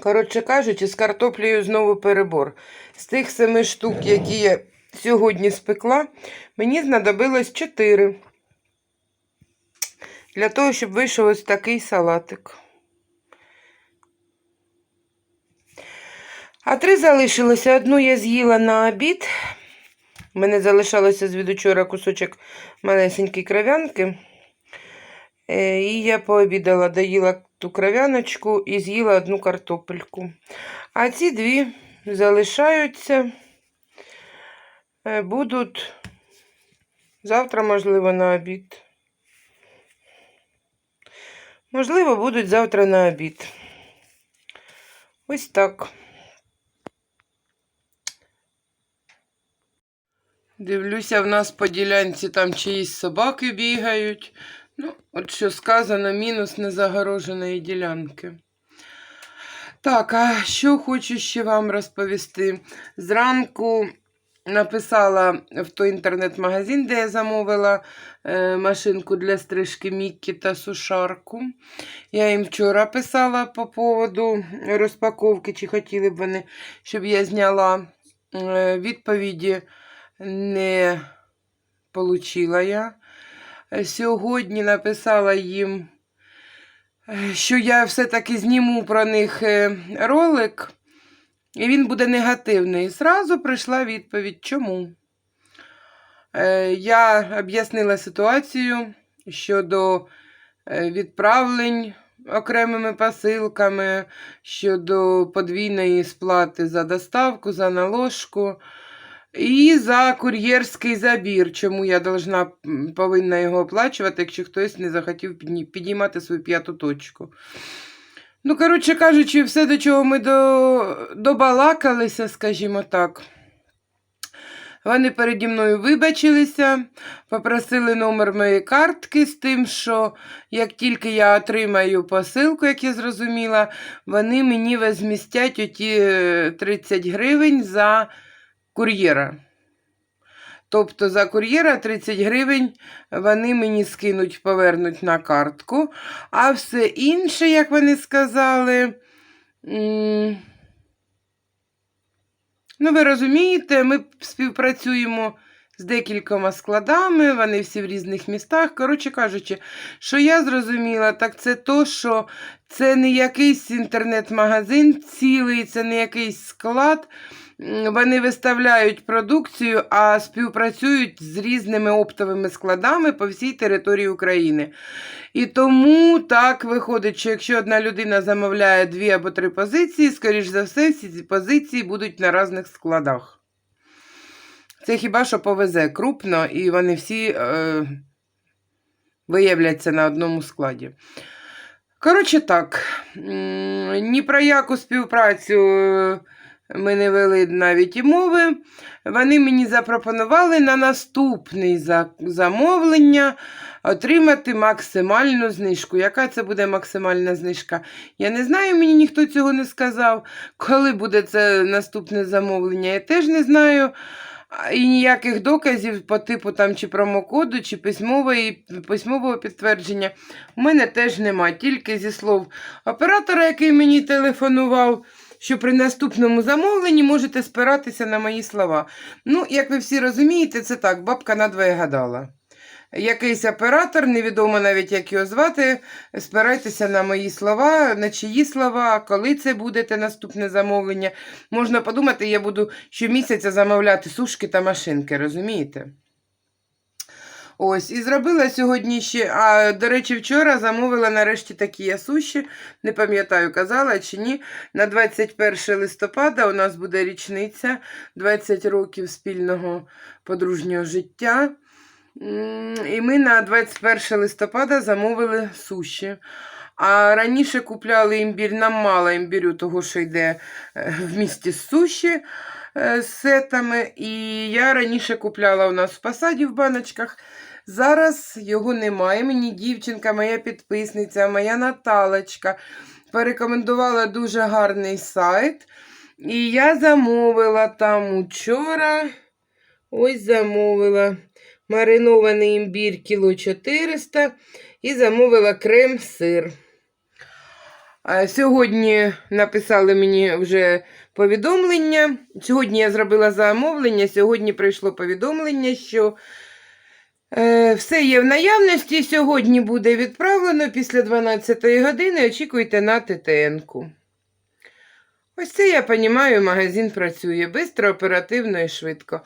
Коротше кажучи, з картоплею знову перебор. З тих семи штук, які я сьогодні спекла, мені знадобилось 4. Для того, щоб вийшов ось такий салатик. А три залишилося. Одну я з'їла на обід. У мене залишалося з учора кусочок малесенької кров'янки. Е, І я пообідала, доїла ту кров'яночку і з'їла одну картопельку. А ці дві залишаються, е, будуть завтра, можливо, на обід. Можливо, будуть завтра на обід. Ось так. Дивлюся, в нас по ділянці там чиїсь собаки бігають. Ну, от що сказано, мінус незагороженої ділянки. Так, а що хочу ще вам розповісти? Зранку написала в той інтернет-магазин, де я замовила е, машинку для стрижки Міккі та сушарку. Я їм вчора писала по поводу розпаковки, чи хотіли б вони, щоб я зняла е, відповіді. Не получила я. Сьогодні написала їм, е, що я все-таки зніму про них е, ролик, і він буде негативний. Зразу прийшла відповідь, чому. Е, Я об'яснила ситуацію щодо відправлень окремими посилками, щодо подвійної сплати за доставку, за наложку. І за кур'єрський забір, чому я должна, повинна його оплачувати, якщо хтось не захотів підіймати свою п'яту точку. Ну, коротше кажучи, все, до чого ми до... добалакалися, скажімо так. Вони переді мною вибачилися, попросили номер моєї картки з тим, що як тільки я отримаю посилку, як я зрозуміла, вони мені возмістять оті е, 30 гривень за кур'єра. Тобто за кур'єра 30 гривень вони мені скинуть, повернуть на картку. А все інше, як вони сказали. Ну, ви розумієте, ми співпрацюємо з декількома складами, вони всі в різних містах. Коротше кажучи, що я зрозуміла, так це то, що це не якийсь інтернет-магазин цілий, це не якийсь склад. Вони виставляють продукцію, а співпрацюють з різними оптовими складами по всій території України. І тому так виходить, що якщо одна людина замовляє дві або три позиції, скоріш за все, всі ці позиції будуть на різних складах. Це хіба що повезе крупно, і вони всі е, виявляться на одному складі. Коротше так, ні про яку співпрацю е, ми не вели навіть і мови. Вони мені запропонували на наступне замовлення отримати максимальну знижку. Яка це буде максимальна знижка? Я не знаю, мені ніхто цього не сказав. Коли буде це наступне замовлення, я теж не знаю. І ніяких доказів по типу там чи промокоду, чи письмової, письмового підтвердження у мене теж нема. Тільки зі слов оператора, який мені телефонував, що при наступному замовленні можете спиратися на мої слова. Ну, як ви всі розумієте, це так, бабка надвоє гадала. Якийсь оператор, невідомо навіть як його звати, спирайтеся на мої слова, на чиї слова, коли це буде те наступне замовлення. Можна подумати, я буду щомісяця замовляти сушки та машинки, розумієте? Ось, і зробила сьогодні ще, а до речі, вчора замовила нарешті такі я суші, не пам'ятаю, казала чи ні. На 21 листопада у нас буде річниця 20 років спільного подружнього життя. І ми на 21 листопада замовили суші. А раніше купляли імбір, нам мало імбірю, того, що йде е, в місті з суші е, з сетами. І я раніше купляла у нас в посаді в баночках. Зараз його немає. Мені дівчинка, моя підписниця, моя Наталочка порекомендувала дуже гарний сайт. І я замовила там учора. Ось замовила маринований імбір кіло 400 і замовила крем-сир. Е, Сьогодні написали мені вже повідомлення. Сьогодні я зробила замовлення, сьогодні прийшло повідомлення, що е, все є в наявності. Сьогодні буде відправлено після 12 години. Очікуйте на ТТН-ку. Ось це я розумію, магазин працює швидко, оперативно і швидко.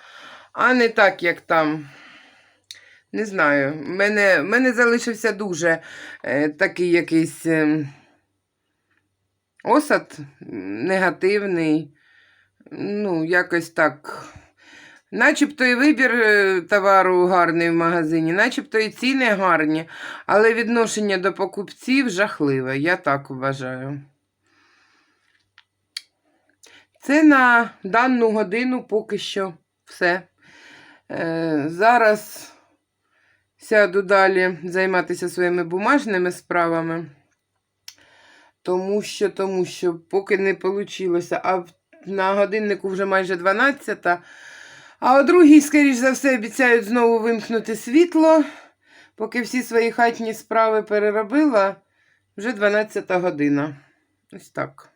А не так, як там. Не знаю. В мене, мене залишився дуже е, такий якийсь е, осад негативний. Ну, якось так. Начебто і вибір е, товару гарний в магазині, начебто і ціни гарні, але відношення до покупців жахливе, я так вважаю. Це на дану годину поки що все. Е, зараз сяду далі займатися своїми бумажними справами. Тому що, тому що поки не вийшло. А на годиннику вже майже 12. А о другій, скоріш за все, обіцяють знову вимкнути світло. Поки всі свої хатні справи переробила, вже 12 година. Ось так.